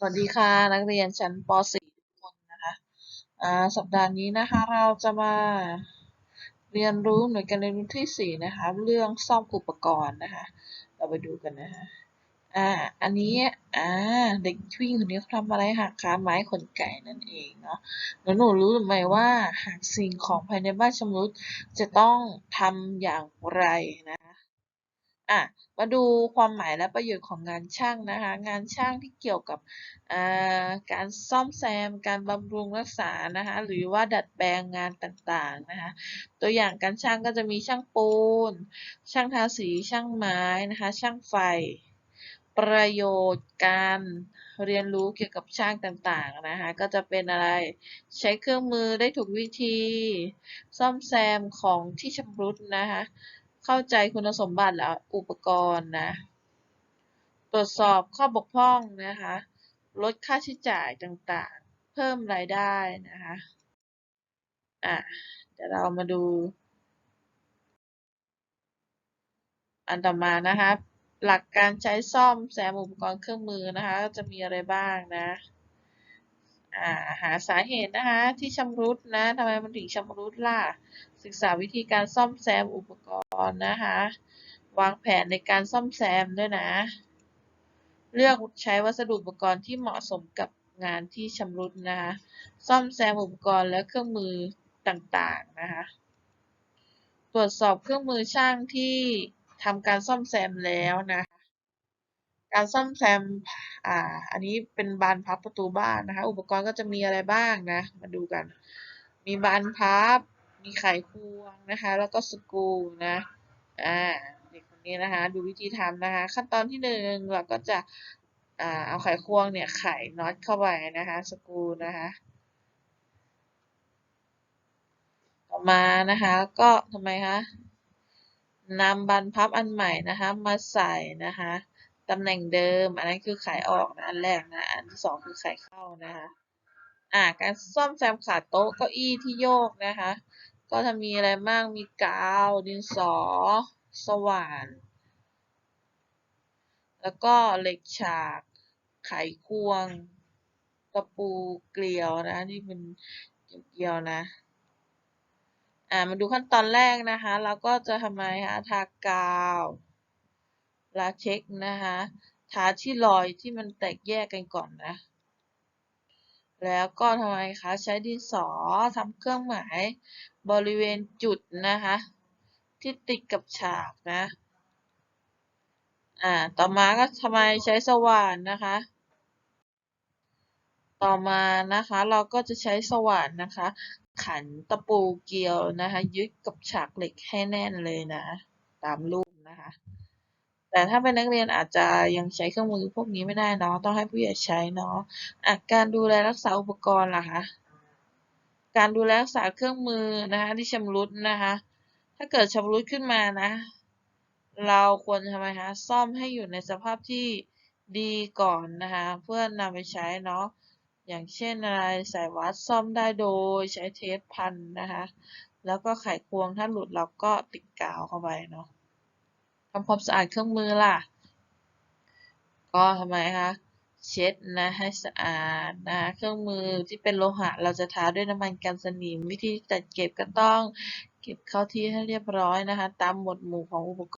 สวัสดีค่ะนักเรียนชั้นป .4 ทุกคนนะคะอ่าสัปดาห์นี้นะคะเราจะมาเรียนรู้หน่วยการเรียนรู้ที่ 4 นะคะ เรื่องซ่อมอุปกรณ์นะคะ เราไปดูกันนะคะอ่าอันนี้อ่าเด็กผู้หญิงคนนี้เขาทำอะไรหักขาไม้ขนไก่นั่นเองเนาะหนูหนูรู้หรือไม่ว่าหากสิ่งของภายในบ้านชำรุดจะต้องทำอย่างไรนะคะ อะมาดูความหมายและประโยชน์ของงานช่างนะคะ งานช่างที่เกี่ยวกับการซ่อมแซม การบำรุงรักษานะคะ หรือว่าดัดแปลงงานต่างๆนะคะ ตัวอย่างการช่างก็จะมีช่างปูน ช่างทาสี ช่างไม้นะคะ ช่างไฟ ประโยชน์การเรียนรู้เกี่ยวกับช่างต่างๆนะคะ ก็จะเป็นอะไรใช้เครื่องมือได้ถูกวิธี ซ่อมแซมของที่ชำรุดนะคะ เข้าใจคุณสมบัติและอุปกรณ์นะ ตรวจสอบข้อบกพร่องนะคะ ลดค่าใช้จ่ายต่างๆ เพิ่มรายได้นะคะ อะ เดี๋ยวเรามาดู อันต่อมานะคะ หลักการใช้ซ่อมแซมอุปกรณ์เครื่องมือนะคะ จะมีอะไรบ้างนะ หาสาเหตุนะคะที่ชำรุดนะทำไมมันถึงชำรุดล่ะ ศึกษาวิธีการซ่อมแซมอุปกรณ์นะคะ วางแผนในการซ่อมแซมด้วยนะ เลือกใช้วัสดุอุปกรณ์ที่เหมาะสมกับงานที่ชำรุดนะคะ ซ่อมแซมอุปกรณ์และเครื่องมือต่างๆนะคะ ตรวจสอบเครื่องมือช่างที่ทำการซ่อมแซมแล้วนะคะ การซ่อมแซม อ่า อันนี้เป็นบานพับประตูบ้านนะคะ อุปกรณ์ก็จะมีอะไรบ้างนะ มาดูกัน มีบานพับ มีไขควงนะคะ แล้วก็สกรูนะ อ่า เด็กคนนี้นะคะ ดูวิธีทำนะคะ ขั้นตอนที่หนึ่งเราก็จะ อ่า เอาไขควงเนี่ยไขน็อตเข้าไปนะคะ สกรูนะคะ ต่อมานะคะ ก็ทำไมคะนำบันพับอันใหม่นะคะ มาใส่นะคะ ตำแหน่งเดิม อันนั้นคือไขออกนะอันแรกนะ อันที่สองคือไขเข้านะคะอ่าการซ่อมแซมขาโต๊ะเก้าอี้ที่โยกนะคะ ก็จะมีอะไรบ้างมีกาว ดินสอ สว่าน แล้วก็เหล็กฉาก ไขควง ตะปูเกลียวนะ นี่เป็นเกลียวนะอ่ามาดูขั้นตอนแรกนะคะ เราก็จะทำไมคะทากาว ลาเช็คนะคะทาที่รอยที่มันแตกแยกกันก่อนนะ แล้วก็ทำไมคะใช้ดินสอทำเครื่องหมายบริเวณจุดนะคะ ที่ติดกับฉากนะ อ่า ต่อมาก็ทำไมใช้สว่านนะคะ ต่อมานะคะเราก็จะใช้สว่านนะคะ ขันตะปูเกลียวนะคะ ยึดกับฉากเหล็กให้แน่นเลยนะ ตามรูปนะคะ แต่ถ้าเป็นนักเรียนอาจจะยังใช้เครื่องมือพวกนี้ไม่ได้เนาะต้องให้ผู้ใหญ่ใช้เนาะะการดูแลรักษาอุปกรณ์ล่ะคะการดูแลรักษาเครื่องมือนะคะที่ชำรุดนะคะ ถ้าเกิดชำรุดขึ้นมานะ เราควรทำไมคะซ่อมให้อยู่ในสภาพที่ดีก่อนนะคะเพื่อนำไปใช้เนาะอย่างเช่นอะไรสายวัดซ่อมได้โดยใช้เทปพันนะคะ แล้วก็ไขควงถ้าหลุดเราก็ติดกาวเข้าไปเนาะำความสะอาดเครื่องมือล่ะ ก็ทำไมคะเช็ดนะให้สะอาดนะเครื่องมือที่เป็นโลหะ เราจะทาด้วยน้ำมันกันสนิม วิธีจัดเก็บก็ต้องเก็บเข้าที่ให้เรียบร้อยนะคะ ตามหมวดหมู่ของอุปกรณ์